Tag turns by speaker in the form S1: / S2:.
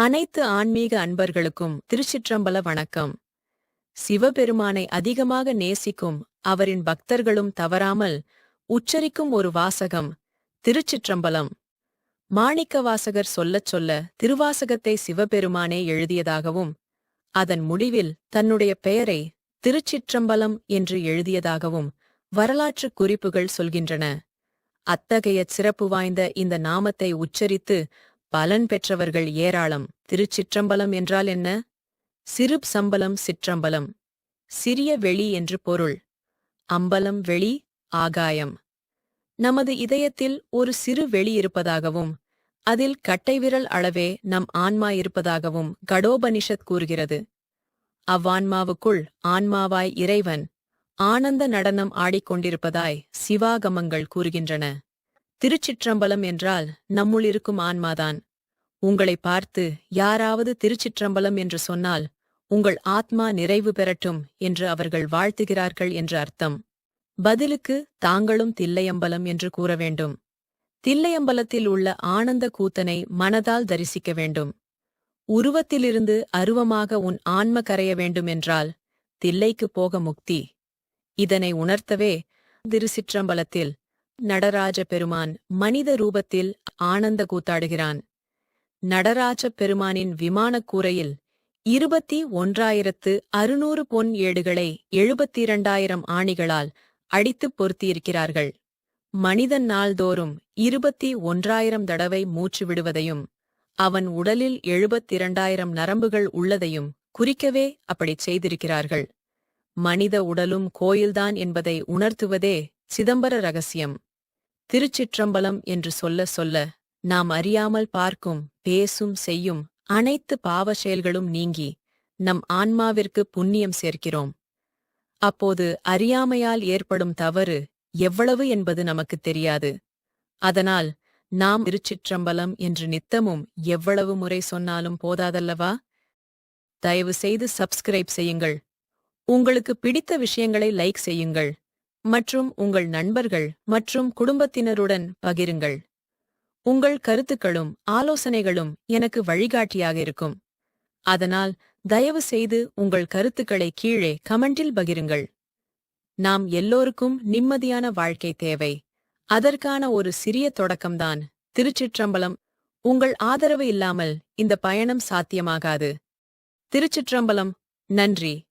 S1: அனைத்து ஆன்மீக அன்பர்களுக்கும் திருச்சிற்றம்பல வணக்கம். சிவபெருமானை அதிகமாக நேசிக்கும் அவரின் பக்தர்களும் தவறாமல் உச்சரிக்கும் ஒரு வாசகம் திருச்சிற்றம்பலம். மாணிக்க வாசகர் சொல்லச் சொல்ல திருவாசகத்தை சிவபெருமானே எழுதியதாகவும் அதன் முடிவில் தன்னுடைய பெயரை திருச்சிற்றம்பலம் என்று எழுதியதாகவும் வரலாற்றுக் குறிப்புகள் சொல்கின்றன. அத்தகைய சிறப்பு வாய்ந்த இந்த நாமத்தை உச்சரித்து பலன் பெற்றவர்கள் ஏராளம். திருச்சிற்றம்பலம் என்றால் என்ன? சிறு சம்பலம் சிற்றம்பலம். சிறிய வெளி என்று பொருள். அம்பலம் வெளி ஆகாயம். நமது இதயத்தில் ஒரு சிறு வெளி இருப்பதாகவும் அதில் கட்டைவிரல் அளவே நம் ஆன்மா இருப்பதாகவும் கடோபனிஷத் கூறுகிறது. அவ்வான்மாவுக்குள் ஆன்மாவாய் இறைவன் ஆனந்த நடனம் ஆடிக்கொண்டிருப்பதாய் சிவாகமங்கள் கூறுகின்றன. திருச்சிற்றம்பலம் என்றால் நம்முள் இருக்கும் ஆன்மாதான். உங்களை பார்த்து யாராவது திருச்சிற்றம்பலம் என்று சொன்னால் உங்கள் ஆத்மா நிறைவு பெறட்டும் என்று அவர்கள் வாழ்த்துகிறார்கள் என்று அர்த்தம். பதிலுக்கு தாங்களும் தில்லையம்பலம் என்று கூற வேண்டும். தில்லையம்பலத்தில் உள்ள ஆனந்த கூத்தனை மனதால் தரிசிக்க வேண்டும். உருவத்திலிருந்து அருவமாக உன் ஆன்ம கரைய வேண்டுமென்றால் தில்லைக்கு போக முக்தி. இதனை உணர்த்தவே திருச்சிற்றம்பலத்தில் நடராஜ பெருமான் மனித ரூபத்தில் ஆனந்த கூத்தாடுகிறான். நடராஜ பெருமானின் விமானக் கூரையில் இருபத்தி ஒன்றாயிரத்து அறுநூறு பொன் ஏடுகளை எழுபத்திரண்டாயிரம் ஆணிகளால் அடித்துப் பொருத்தியிருக்கிறார்கள். மனிதன் நாள்தோறும் இருபத்தி ஒன்றாயிரம் தடவை மூச்சு விடுவதையும் அவன் உடலில் எழுபத்திரண்டாயிரம் நரம்புகள் உள்ளதையும் குறிக்கவே அப்படிச் செய்திருக்கிறார்கள். மனித உடலும் கோயில்தான் என்பதை உணர்த்துவதே சிதம்பர ரகசியம். திருச்சிற்றம்பலம் என்று சொல்ல சொல்ல நாம் அறியாமல் பார்க்கும் பேசும் செய்யும் அனைத்து பாவ செயல்களும் நீங்கி நம் ஆன்மாவிற்கு புண்ணியம் சேர்க்கிறோம். அப்போது அறியாமையால் ஏற்படும் தவறு எவ்வளவு என்பது நமக்கு தெரியாது. அதனால் நாம் திருச்சிற்றம்பலம் என்று நித்தமும் எவ்வளவு முறை சொன்னாலும் போதாதல்லவா? தயவு செய்து சப்ஸ்கிரைப் செய்யுங்கள். உங்களுக்கு பிடித்த விஷயங்களை லைக் செய்யுங்கள். மற்றும் உங்கள் நண்பர்கள் மற்றும் குடும்பத்தினருடன் பகிருங்கள். உங்கள் கருத்துக்களும் ஆலோசனைகளும் எனக்கு வழிகாட்டியாக இருக்கும். அதனால் தயவு செய்து உங்கள் கருத்துக்களை கீழே கமெண்டில் பகிருங்கள். நாம் எல்லோருக்கும் நிம்மதியான வாழ்க்கை தேவை. அதற்கான ஒரு சிறிய தொடக்கம்தான் திருச்சிற்றம்பலம். உங்கள் ஆதரவு இல்லாமல் இந்த பயணம் சாத்தியமாகாது. திருச்சிற்றம்பலம். நன்றி.